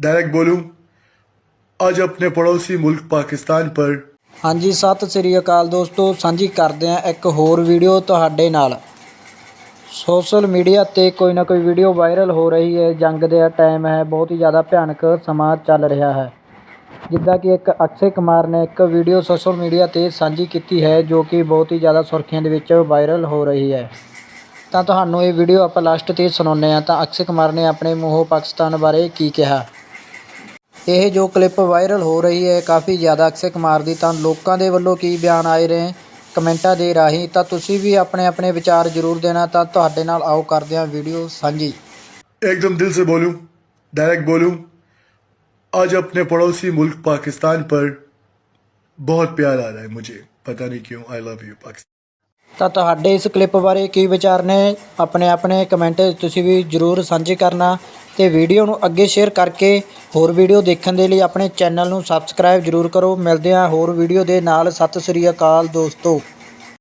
Direct बोलूं आज अपने पड़ोसी मुल्क पाकिस्तान पर ਹਾਂਜੀ ਸਤਿ ਸ੍ਰੀ ਅਕਾਲ ਦੋਸਤੋ ਸਾਂਝੀ ਕਰਦੇ ਹਾਂ ਇੱਕ ਹੋਰ ਵੀਡੀਓ ਤੁਹਾਡੇ ਨਾਲ ਸੋਸ਼ਲ ਮੀਡੀਆ ਤੇ ਕੋਈ ਨਾ ਕੋਈ ਵੀਡੀਓ ਵਾਇਰਲ ਹੋ ਰਹੀ ਹੈ ਜੰਗ ਦੇ ਟਾਈਮ ਹੈ ਬਹੁਤ ਹੀ ਜ਼ਿਆਦਾ ਭਿਆਨਕ ਸਮਾਂ ਚੱਲ ਰਿਹਾ ਹੈ ਜਿੱਦਾਂ ਕਿ ਇੱਕ ਅਕਸ਼ੇ ਕੁਮਾਰ ਨੇ ਇੱਕ ਵੀਡੀਓ ਸੋਸ਼ਲ ਮੀਡੀਆ ਤੇ ਸਾਂਝੀ ਕੀਤੀ ਹੈ ਜੋ ਕਿ ਬਹੁਤ ਹੀ ਜ਼ਿਆਦਾ ਸੁਰਖੀਆਂ ਦੇ ਵਿੱਚ ਵਾਇਰਲ ਹੋ ਰਹੀ ਹੈ ਤਾਂ ਤੁਹਾਨੂੰ ਇਹ ਵੀਡੀਓ ਆਪਾਂ ਲਾਸਟ ਤੇ ਸੁਣਾਉਂਦੇ ਹਾਂ ਤਾਂ ਅਕਸ਼ੇ ਕੁਮਾਰ ਨੇ ਆਪਣੇ ਮੂੰਹੋਂ ਪਾਕਿਸਤਾਨ ਬਾਰੇ ਕੀ ਕਿਹਾ ਇਹ ਜੋ ਕਲਿੱਪ ਵਾਇਰਲ ਹੋ ਰਹੀ ਹੈ ਕਾਫੀ ਜ਼ਿਆਦਾ ਅਕਸ਼ੇ ਕੁਮਾਰ ਦੀ ਤਾਂ ਲੋਕਾਂ ਦੇ ਵੱਲੋਂ ਕੀ ਬਿਆਨ ਆਏ ਰਹੇ ਕਮੈਂਟਾਂ ਦੇ ਰਾਹੀਂ ਤਾਂ ਤੁਸੀਂ ਵੀ ਆਪਣੇ ਆਪਣੇ ਵਿਚਾਰ ਜ਼ਰੂਰ ਦੇਣਾ ਤਾਂ ਤੁਹਾਡੇ ਨਾਲ ਆਓ ਕਰਦੇ ਹਾਂ ਵੀਡੀਓ ਸਾਂਝੀ एकदम दिल से बोलूं डायरेक्ट बोलूं आज अपने पड़ोसी मुल्क पाकिस्तान पर बहुत प्यार आ रहा है मुझे पता नहीं क्यों आई लव यू पाकिस्तान ਤਾਂ ਤੁਹਾਡੇ ਇਸ ਕਲਿੱਪ ਬਾਰੇ ਕੀ ਵਿਚਾਰ ਨੇ ਆਪਣੇ ਆਪਣੇ ਕਮੈਂਟ ਤੁਸੀਂ ਵੀ ਜ਼ਰੂਰ ਸਾਂਝੇ ਕਰਨਾ ਤੇ ਵੀਡੀਓ ਨੂੰ ਅੱਗੇ ਸ਼ੇਅਰ ਕਰਕੇ ਹੋਰ ਵੀਡੀਓ ਦੇਖਣ ਦੇ ਲਈ ਆਪਣੇ ਚੈਨਲ ਨੂੰ ਸਬਸਕ੍ਰਾਈਬ ਜ਼ਰੂਰ ਕਰੋ। ਮਿਲਦੇ ਹਾਂ ਹੋਰ ਵੀਡੀਓ ਦੇ ਨਾਲ। ਸਤਿ ਸ੍ਰੀ ਅਕਾਲ ਦੋਸਤੋ।